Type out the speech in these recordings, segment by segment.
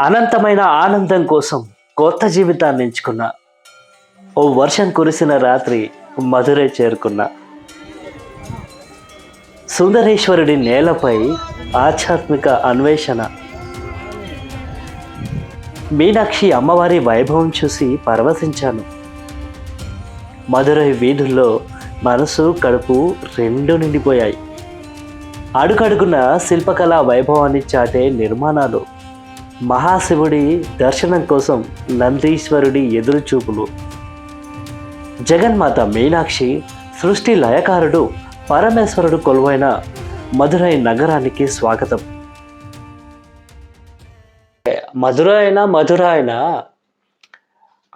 అనంతమైన ఆనందం కోసం కొత్త జీవితాన్ని ఎంచుకున్నా. ఓ వర్షం కురిసిన రాత్రి మధురై చేరుకున్నా. సుందరేశ్వరుడి నేలపై ఆధ్యాత్మిక అన్వేషణ. మీనాక్షి అమ్మవారి వైభవం చూసి పరవశించాను. మధురై వీధుల్లో మనసు కడుపు రెండు నిండిపోయాయి. అడుగడుగున శిల్పకళా వైభవాన్ని చాటే నిర్మాణాలు మహాశివుడి దర్శనం కోసం నందీశ్వరుడి ఎదురుచూపులు. జగన్మాత మీనాక్షి సృష్టి లయకారుడు పరమేశ్వరుడు కొలువైన మధురై నగరానికి స్వాగతం. మధుర అయినా మధుర అయినా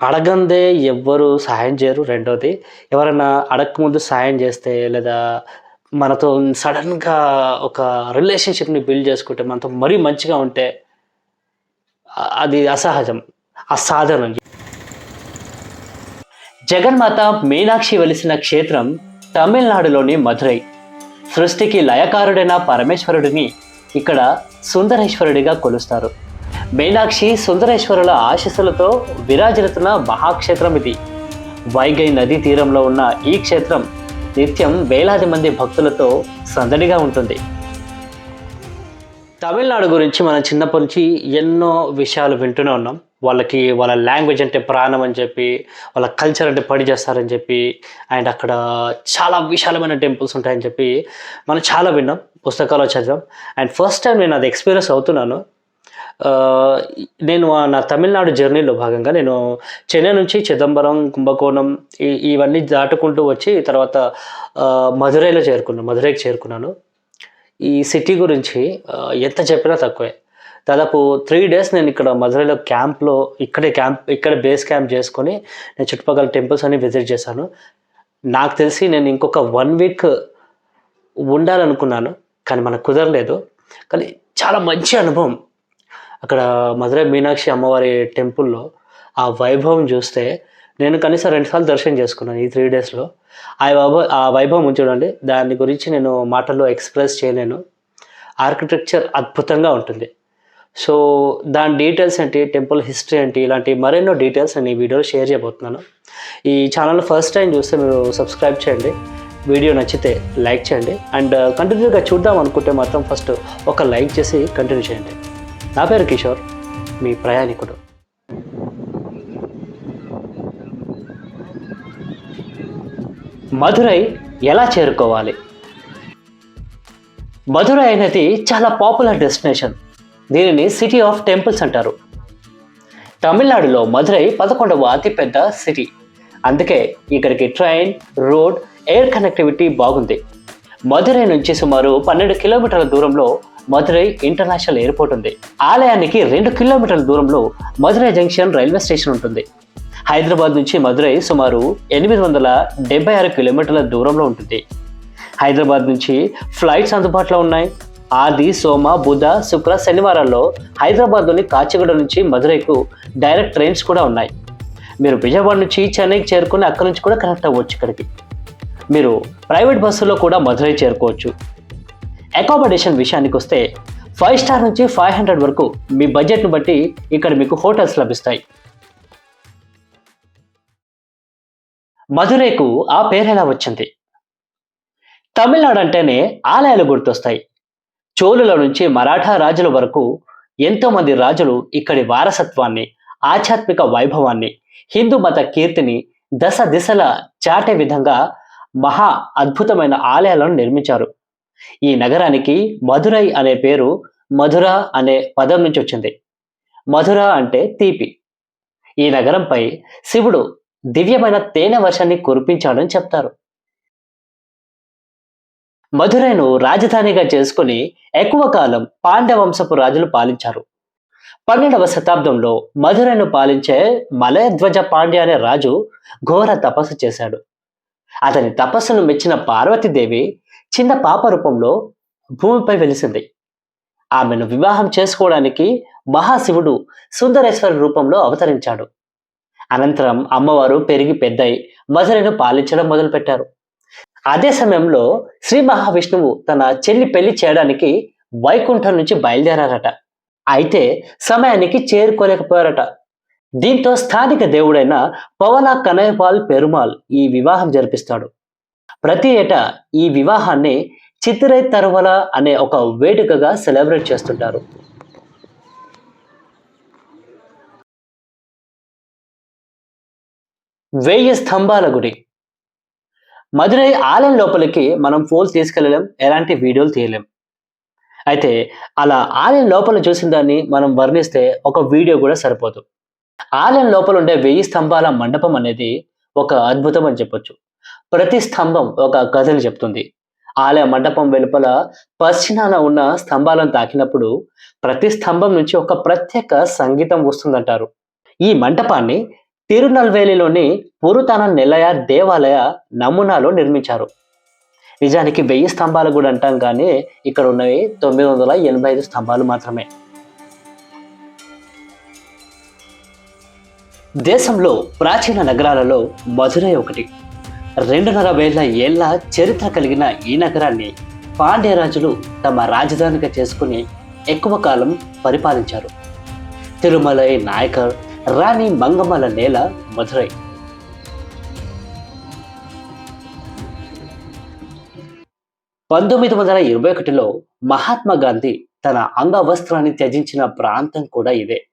అడగందే ఎవ్వరు సాయం చేయరు. రెండోది ఎవరైనా అడగకముందు సాయం చేస్తే లేదా మనతో సడన్గా ఒక రిలేషన్షిప్ని బిల్డ్ చేసుకుంటే మనతో మరీ మంచిగా ఉంటే అది అసహజం అసాధారణం. జగన్మాత మీనాక్షి వెలిసిన క్షేత్రం తమిళనాడులోని మధురై. సృష్టికి లయకారుడైన పరమేశ్వరుడిని ఇక్కడ సుందరేశ్వరుడిగా కొలుస్తారు. మీనాక్షి సుందరేశ్వరుల ఆశీస్సులతో విరాజిల్లుతున్న మహాక్షేత్రం ఇది. వైగై నదీ తీరంలో ఉన్న ఈ క్షేత్రం నిత్యం వేలాది మంది భక్తులతో సందడిగా ఉంటుంది. తమిళనాడు గురించి మనం చిన్నప్పటి నుంచి ఎన్నో విషయాలు వింటూనే ఉన్నాం. వాళ్ళకి వాళ్ళ లాంగ్వేజ్ అంటే ప్రాణం అని చెప్పి వాళ్ళ కల్చర్ అంటే పడి చేస్తారని చెప్పి అండ్ అక్కడ చాలా విశాలమైన టెంపుల్స్ ఉంటాయని చెప్పి మనం చాలా విన్నాం పుస్తకాల్లో చదివాం. అండ్ ఫస్ట్ టైం నేను అది ఎక్స్పీరియన్స్ అవుతున్నాను. నేను నా తమిళనాడు జర్నీలో భాగంగా నేను చెన్నై నుంచి చిదంబరం కుంభకోణం ఇవన్నీ దాటుకుంటూ వచ్చి తర్వాత మధురైలో చేరుకున్నాను మధురైకి చేరుకున్నాను. ఈ సిటీ గురించి ఎంత చెప్పినా తక్కువే. దాదాపు త్రీ డేస్ నేను ఇక్కడ మధురైలో క్యాంప్లో ఇక్కడే క్యాంప్ ఇక్కడ బేస్ క్యాంప్ చేసుకొని నేను చుట్టుపక్కల టెంపుల్స్ అన్ని విజిట్ చేశాను. నాకు తెలిసి నేను ఇంకొక వన్ వీక్ ఉండాలనుకున్నాను కానీ మనకు కుదరలేదు. కానీ చాలా మంచి అనుభవం. అక్కడ మధురై మీనాక్షి అమ్మవారి టెంపుల్లో ఆ వైభవం చూస్తే నేను కనీసం రెండుసార్లు దర్శనం చేసుకున్నాను ఈ త్రీ డేస్లో ఆ వైభవం ఆ వైభవం చూడండి దాని గురించి నేను మాటల్లో ఎక్స్ప్రెస్ చేయలేను. ఆర్కిటెక్చర్ అద్భుతంగా ఉంటుంది. సో దాని డీటెయిల్స్ ఏంటి టెంపుల్ హిస్టరీ ఏంటి ఇలాంటి మరెన్నో డీటెయిల్స్ నేను ఈ వీడియోలో షేర్ చేయబోతున్నాను. ఈ ఛానల్ ఫస్ట్ టైం చూస్తే మీరు సబ్స్క్రైబ్ చేయండి వీడియో నచ్చితే లైక్ చేయండి అండ్ కంటిన్యూగా uh, చూద్దాం అనుకుంటే మాత్రం ఫస్ట్ ఒక లైక్ చేసి కంటిన్యూ చేయండి. నా పేరు కిషోర్ మీ ప్రయాణికుడు. మధురై ఎలా చేరుకోవాలి? మధురై అనేది చాలా పాపులర్ డెస్టినేషన్. దీనిని సిటీ ఆఫ్ టెంపుల్స్ అంటారు. తమిళనాడులో మధురై పదకొండవ అతిపెద్ద సిటీ. అందుకే ఇక్కడికి ట్రైన్ రోడ్ ఎయిర్ కనెక్టివిటీ బాగుంది. మధురై నుంచి సుమారు పన్నెండు కిలోమీటర్ల దూరంలో మధురై ఇంటర్నేషనల్ ఎయిర్పోర్ట్ ఉంది. ఆలయానికి రెండు కిలోమీటర్ల దూరంలో మధురై జంక్షన్ రైల్వే స్టేషన్ ఉంటుంది. హైదరాబాద్ నుంచి మదురై సుమారు ఎనిమిది వందల డెబ్బై ఆరు కిలోమీటర్ల దూరంలో ఉంటుంది. హైదరాబాద్ నుంచి ఫ్లైట్స్ అందుబాటులో ఉన్నాయి. ఆది సోమ బుధ శుక్ర శనివారాల్లో హైదరాబాద్లోని కాచిగూడ నుంచి మదురైకు డైరెక్ట్ ట్రైన్స్ కూడా ఉన్నాయి. మీరు విజయవాడ నుంచి చెన్నైకి చేరుకుని అక్కడి నుంచి కూడా కనెక్ట్ అవ్వచ్చు ఇక్కడికి. మీరు ప్రైవేట్ బస్సులో కూడా మధురై చేరుకోవచ్చు. అకామిడేషన్ విషయానికి వస్తే ఫైవ్ స్టార్ నుంచి ఫైవ్ హండ్రెడ్ వరకు మీ బడ్జెట్ను బట్టి ఇక్కడ మీకు హోటల్స్ లభిస్తాయి. మధురైకు ఆ పేరు ఎలా వచ్చింది? తమిళనాడు అంటేనే ఆలయాలు గుర్తొస్తాయి. చోళుల నుంచి మరాఠా రాజుల వరకు ఎంతో మంది రాజులు ఇక్కడి వారసత్వాన్ని ఆధ్యాత్మిక వైభవాన్ని హిందూ మత కీర్తిని దశ దిశల చాటే విధంగా మహా అద్భుతమైన ఆలయాలను నిర్మించారు. ఈ నగరానికి మధురై అనే పేరు మధుర అనే పదం నుంచి వచ్చింది. మధుర అంటే తీపి. ఈ నగరంపై శివుడు దివ్యమైన తేనె వర్షాన్ని కురిపించాడని చెప్తారు. మధురైను రాజధానిగా చేసుకుని ఎక్కువ కాలం పాండ్య వంశపు రాజులు పాలించారు. పన్నెండవ శతాబ్దంలో మధురైను పాలించే మలయధ్వజ పాండ్య అనే రాజు ఘోర తపస్సు చేశాడు. అతని తపస్సును మెచ్చిన పార్వతీదేవి చిన్న పాప రూపంలో భూమిపై వెలిసింది. ఆమెను వివాహం చేసుకోవడానికి మహాశివుడు సుందరేశ్వరి రూపంలో అవతరించాడు. అనంతరం అమ్మవారు పెరిగి పెద్దయి మధురైను పాలించడం మొదలుపెట్టారు. అదే సమయంలో శ్రీ మహావిష్ణువు తన చెల్లి పెళ్ళి చేయడానికి వైకుంఠం నుంచి బయలుదేరారట. అయితే సమయానికి చేరుకోలేకపోయారట. దీంతో స్థానిక దేవుడైన పవన కనయపాల్ పెరుమాల్ ఈ వివాహం జరిపిస్తాడు. ప్రతి ఏటా ఈ వివాహాన్ని చిత్రై తరువల అనే ఒక వేడుకగా సెలబ్రేట్ చేస్తుంటారు. వెయ్యి స్తంభాల గుడి. మధురై ఆలయం లోపలికి మనం ఫోన్ తీసుకెళ్ళలేం ఎలాంటి వీడియోలు తీయలేం. అయితే అలా ఆలయం లోపల చూసిన దాన్ని మనం వర్ణిస్తే ఒక వీడియో కూడా సరిపోదు. ఆలయం లోపల ఉండే వెయ్యి స్తంభాల మండపం అనేది ఒక అద్భుతం అని చెప్పొచ్చు. ప్రతి స్తంభం ఒక కథని చెప్తుంది. ఆలయ మండపం వెలుపల పశ్చిమాన ఉన్న స్తంభాలను తాకినప్పుడు ప్రతి స్తంభం నుంచి ఒక ప్రత్యేక సంగీతం వస్తుందంటారు. ఈ మంటపాన్ని తిరునల్వేలిలోని పురుతన నిలయ దేవాలయ నమూనాలో నిర్మించారు. నిజానికి వెయ్యి స్తంభాలు కూడా అంటాం కానీ ఇక్కడ ఉన్నవి తొమ్మిది వందల ఎనభై ఐదు స్తంభాలు మాత్రమే. దేశంలో ప్రాచీన నగరాలలో మధురై ఒకటి. రెండున్నర వేల ఏళ్ళ చరిత్ర కలిగిన ఈ నగరాన్ని పాండ్యరాజులు తమ రాజధానిగా చేసుకుని ఎక్కువ కాలం పరిపాలించారు. తిరుమలై నాయకర్ రాణి మంగమల నేల మధురై. పంతొమ్మిది వందల ఇరవై ఒకటిలో మహాత్మా గాంధీ తన అంగవస్త్రాన్ని త్యజించిన ప్రాంతం కూడా ఇదే.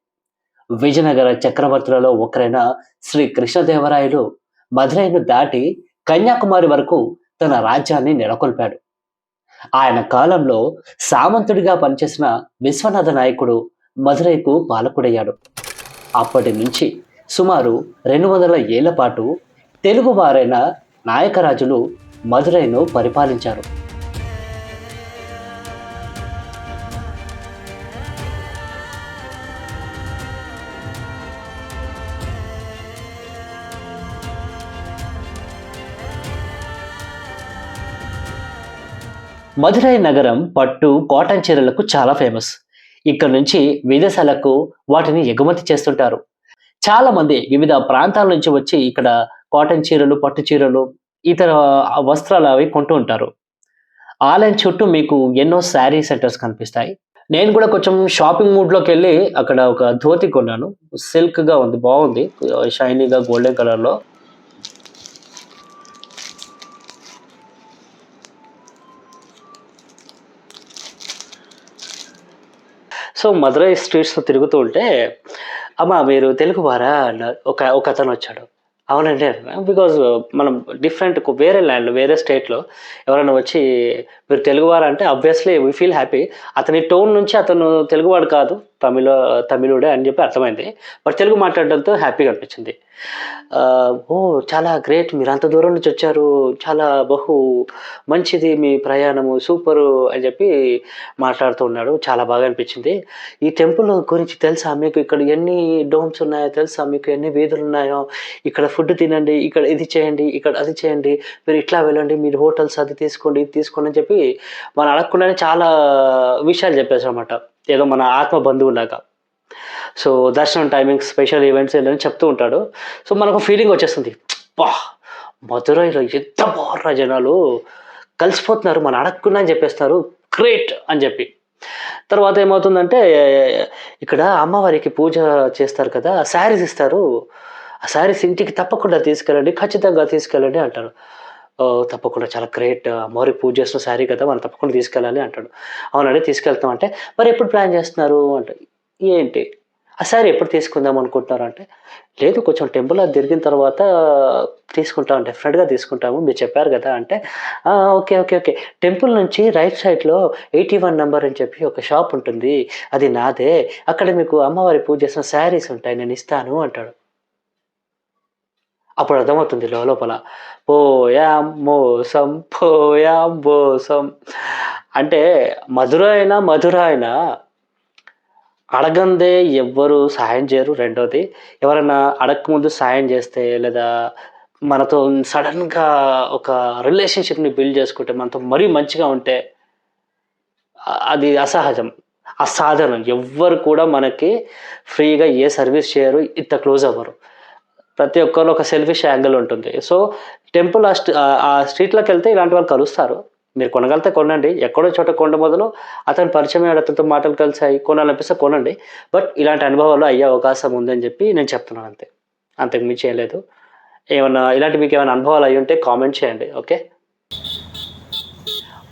విజయనగర చక్రవర్తులలో ఒకరైన శ్రీ కృష్ణదేవరాయలు మధురైను దాటి కన్యాకుమారి వరకు తన రాజ్యాన్ని నెలకొల్పాడు. ఆయన కాలంలో సామంతుడిగా పనిచేసిన విశ్వనాథ నాయకుడు మధురైకు పాలకుడయ్యాడు. అప్పటి నుంచి సుమారు రెండు వందల ఏళ్ళ పాటు తెలుగువారైన నాయకరాజులు మధురైను పరిపాలించారు. మధురై నగరం పట్టు కాటన్ చీరలకు చాలా ఫేమస్. ఇక్కడ నుంచి విదేశాలకు వాటిని ఎగుమతి చేస్తుంటారు. చాలా మంది వివిధ ప్రాంతాల నుంచి వచ్చి ఇక్కడ కాటన్ చీరలు పట్టు చీరలు ఇతర వస్త్రాలు అవి కొంటూ ఉంటారు. ఆలయం చుట్టూ మీకు ఎన్నో శారీ సెంటర్స్ కనిపిస్తాయి. నేను కూడా కొంచెం షాపింగ్ మూడ్లోకి వెళ్ళి అక్కడ ఒక ధోతి కొన్నాను. సిల్క్గా ఉంది బాగుంది. షైనీగా గోల్డెన్ కలర్లో. సో మదురై స్ట్రీట్స్లో తిరుగుతూ ఉంటే అమ్మ మీరు తెలుగు వారా? అన్నారు ఒక ఒక అతను వచ్చాడు. అవునండి బికాజ్ మనం డిఫరెంట్ వేరే ల్యాండ్ వేరే స్టేట్లో ఎవరైనా వచ్చి మీరు తెలుగువారా అంటే అబ్వియస్లీ వీ ఫీల్ హ్యాపీ అతని టోన్ నుంచి అతను తెలుగువాడు కాదు. తమిళ తమిళుడే అని చెప్పి అర్థమైంది. బట్ తెలుగు మాట్లాడడంతో హ్యాపీగా అనిపించింది. ఓ చాలా గ్రేట్. మీరు అంత దూరం నుంచి వచ్చారు. చాలా బహు మంచిది మీ ప్రయాణము. సూపరు అని చెప్పి మాట్లాడుతూ ఉన్నాడు. చాలా బాగా అనిపించింది. ఈ టెంపుల్ గురించి తెలుసా మీకు? ఇక్కడ ఎన్ని డోమ్స్ ఉన్నాయో తెలుసా మీకు? ఎన్ని వీధులు ఉన్నాయో? ఇక్కడ ఫుడ్ తినండి ఇక్కడ ఇది చేయండి ఇక్కడ అది చేయండి. మీరు ఇట్లా వెళ్ళండి మీరు హోటల్స్ అది తీసుకోండి ఇది తీసుకోండి అని చెప్పి మనం అడగకుండానే చాలా విషయాలు చెప్పేసాం అన్నమాట ఏదో మన ఆత్మ బంధువులాగా. సో దర్శనం టైమింగ్స్ స్పెషల్ ఈవెంట్స్ అని చెప్తూ ఉంటాడు. సో మనకు ఫీలింగ్ వచ్చేస్తుంది. బా మధురైలో ఎంత బాగున్నా జనాలు. కలిసిపోతున్నారు మనం అడగకుండా అని చెప్పేస్తారు. గ్రేట్ అని చెప్పి. తర్వాత ఏమవుతుందంటే ఇక్కడ అమ్మవారికి పూజ చేస్తారు కదా శారీస్ ఇస్తారు. ఆ శారీస్ ఇంటికి తప్పకుండా తీసుకెళ్ళండి ఖచ్చితంగా తీసుకెళ్ళండి అంటారు. తప్పకుండా చాలా గ్రేట్. అమ్మవారికి పూజ చేసిన శారీ కదా మనం తప్పకుండా తీసుకెళ్ళాలి అంటాడు. అవునండి తీసుకెళ్తాం అంటే మరి ఎప్పుడు ప్లాన్ చేస్తున్నారు? అంటే ఏంటి? ఆ శారీ ఎప్పుడు తీసుకుందాం అనుకుంటున్నారు? అంటే లేదు కొంచెం టెంపుల్ అది తిరిగిన తర్వాత తీసుకుంటాం డెఫినెట్గా తీసుకుంటాము మీరు చెప్పారు కదా అంటే ఓకే ఓకే ఓకే. టెంపుల్ నుంచి రైట్ సైడ్లో ఎయిటీ వన్ నెంబర్ అని చెప్పి ఒక షాప్ ఉంటుంది. అది నాదే. అక్కడ మీకు అమ్మవారి పూజ చేసిన శారీస్ ఉంటాయి నేను ఇస్తాను అంటాడు. అప్పుడు అర్థమవుతుంది లోపల. పోయాం మోసం పోయాం మోసం అంటే మధుర అయినా మధుర అయినా అడగందే ఎవ్వరు సాయం చేయరు. రెండోది ఎవరైనా అడగకముందు సాయం చేస్తే లేదా మనతో సడన్గా ఒక రిలేషన్షిప్ని బిల్డ్ చేసుకుంటే మనతో మరీ మంచిగా ఉంటే అది అసహజం. అసాధారణం. ఎవ్వరు కూడా మనకి ఫ్రీగా ఏ సర్వీస్ చేయరు. ఇంత క్లోజ్ అవ్వరు. ప్రతి ఒక్కరు ఒక సెల్ఫిష్ యాంగిల్ ఉంటుంది. సో టెంపుల్ ఆ స్ట్రీ- ఆ- స్ట్రీట్లోకి వెళ్తే ఇలాంటి వాళ్ళు కలుస్తారు. మీరు కొనగలితే కొనండి. ఎక్కడో చోట కొండ మొదలు అతను పరిచయం అతనితో మాటలు కలిసాయి కొనాలనిపిస్తే కొనండి. బట్ ఇలాంటి అనుభవాలు అయ్యే అవకాశం ఉందని చెప్పి నేను చెప్తున్నాను అంతే. అంతకు మించి ఏం లేదు. ఏమన్నా ఇలాంటి మీకు ఏమైనా అనుభవాలు అయ్యి ఉంటే కామెంట్ చేయండి. ఓకే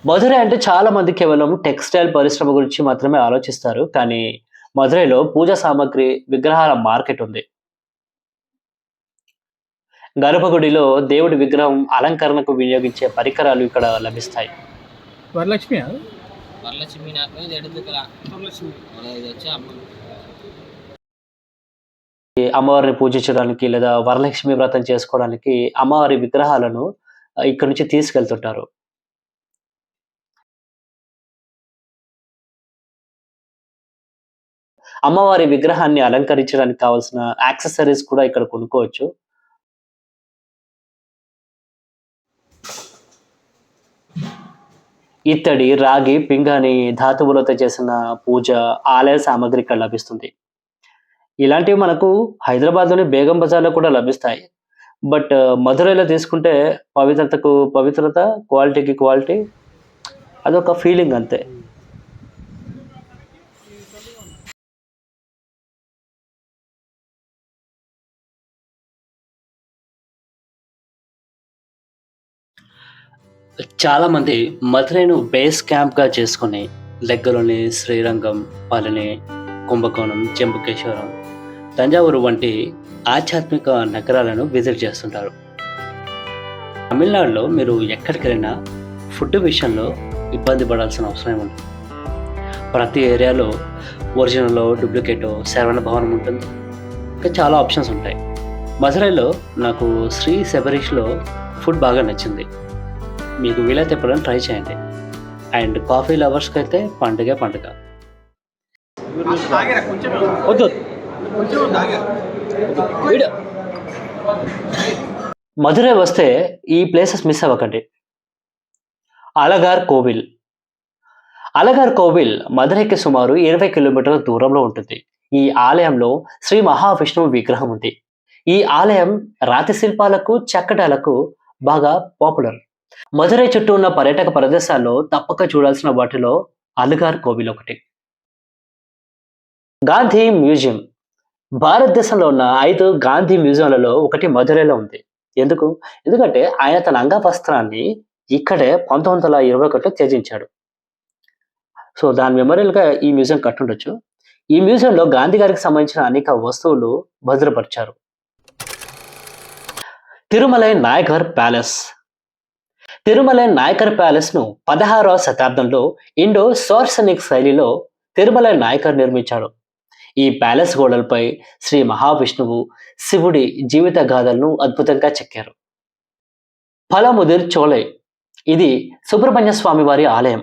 మధురై అంటే చాలా మంది కేవలం టెక్స్టైల్ పరిశ్రమ గురించి మాత్రమే ఆలోచిస్తారు. కానీ మధురైలో పూజా సామాగ్రి విగ్రహాల మార్కెట్ ఉంది. గర్భగుడిలో దేవుడి విగ్రహం అలంకరణకు వినియోగించే పరికరాలు ఇక్కడ లభిస్తాయి. వరలక్ష్మి వరలక్ష్మి నాకు ఇది ఎడుతుకురా వరలక్ష్మి. ఇది వచ్చి అమ్మ. ఈ అమ్మవారిని పూజించడానికి లేదా వరలక్ష్మి వ్రతం చేసుకోవడానికి అమ్మవారి విగ్రహాలను ఇక్కడ నుంచి తీసుకెళ్తుంటారు. అమ్మవారి విగ్రహాన్ని అలంకరించడానికి కావాల్సిన యాక్సెసరీస్ కూడా ఇక్కడ కొనుక్కోవచ్చు. ఇత్తడి రాగి పింగాణి ధాతువులతో చేసిన పూజ ఆలయ సామాగ్రి ఇక్కడ లభిస్తుంది. ఇలాంటివి మనకు హైదరాబాద్లోని బేగం బజార్లో కూడా లభిస్తాయి. బట్ మధురైలో తీసుకుంటే పవిత్రతకు పవిత్రత క్వాలిటీకి క్వాలిటీ అదొక ఫీలింగ్ అంతే. చాలామంది మధురైను బేస్ క్యాంప్గా చేసుకొని దగ్గరలోని శ్రీరంగం పాలని కుంభకోణం చెంబుకేశ్వరం తంజావూరు వంటి ఆధ్యాత్మిక నగరాలను విజిట్ చేస్తుంటారు. తమిళనాడులో మీరు ఎక్కడికి వెళ్ళినా ఫుడ్ విషయంలో ఇబ్బంది పడాల్సిన అవసరం ఉంది ప్రతి ఏరియాలో ఒరిజినల్ డూప్లికేటో శరవణ భవనం ఉంటుంది. ఇంకా చాలా ఆప్షన్స్ ఉంటాయి. మధురైలో నాకు శ్రీ శబరీష్లో ఫుడ్ బాగా నచ్చింది. మీకు వీలైతే ఎప్పుడైనా ట్రై చేయండి. అండ్ కాఫీ లవర్స్కి అయితే పండుగ పండుగ. వద్దు మధురై వస్తే ఈ ప్లేసెస్ మిస్ అవ్వకండి. అలగార్ కోవిల్. అలగార్ కోవిల్ మధురైకి సుమారు ఇరవై కిలోమీటర్ల దూరంలో ఉంటుంది. ఈ ఆలయంలో శ్రీ మహావిష్ణువు విగ్రహం ఉంది. ఈ ఆలయం రాతి శిల్పాలకు చెక్కడాలకు బాగా పాపులర్ మధురై చుట్టూ ఉన్న పర్యాటక ప్రదేశాల్లో తప్పక చూడాల్సిన వాటిలో అలుగార్ కోవిల్ ఒకటి. గాంధీ మ్యూజియం. భారతదేశంలో ఉన్న ఐదు గాంధీ మ్యూజియంలలో ఒకటి మధురైలో ఉంది. ఎందుకు? ఎందుకంటే ఆయన తన అంగవస్త్రాన్ని ఇక్కడే పంతొమ్మిది వందల ఇరవై ఒకటిలో త్యజించాడు. సో దాని మెమోరియల్గా ఈ మ్యూజియం కట్టుండొచ్చు. ఈ మ్యూజియంలో గాంధీ గారికి సంబంధించిన అనేక వస్తువులు భద్రపరిచారు. తిరుమలై నాయకర్ ప్యాలెస్. తిరుమలై నాయకర్ ప్యాలెస్ను పదహారవ శతాబ్దంలో ఇండో సోర్సనిక్ శైలిలో తిరుమలై నాయకర్ నిర్మించాడు. ఈ ప్యాలెస్ గోడలపై శ్రీ మహావిష్ణువు శివుడి జీవిత గాథలను అద్భుతంగా చెక్కారు. పలముదిర్ చోలై ఇది సుబ్రహ్మణ్య స్వామి వారి ఆలయం.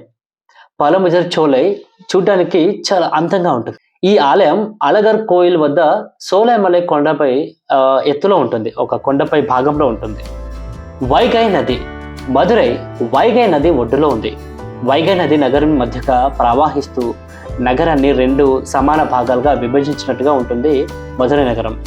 పలముదిర్ చోలై చూడడానికి చాలా అందంగా ఉంటుంది. ఈ ఆలయం అలగర్ కోయిల్ వద్ద సోలైమలై కొండపై ఎత్తులో ఉంటుంది. ఒక కొండపై భాగంలో ఉంటుంది. వైగై నది మదురై వైగై నది ఒడ్డులో ఉంది. వైగై నది నగరం మధ్యగా ప్రవాహిస్తూ నగరాన్ని రెండు సమాన భాగాలుగా విభజించినట్టుగా ఉంటుంది మధురై నగరం.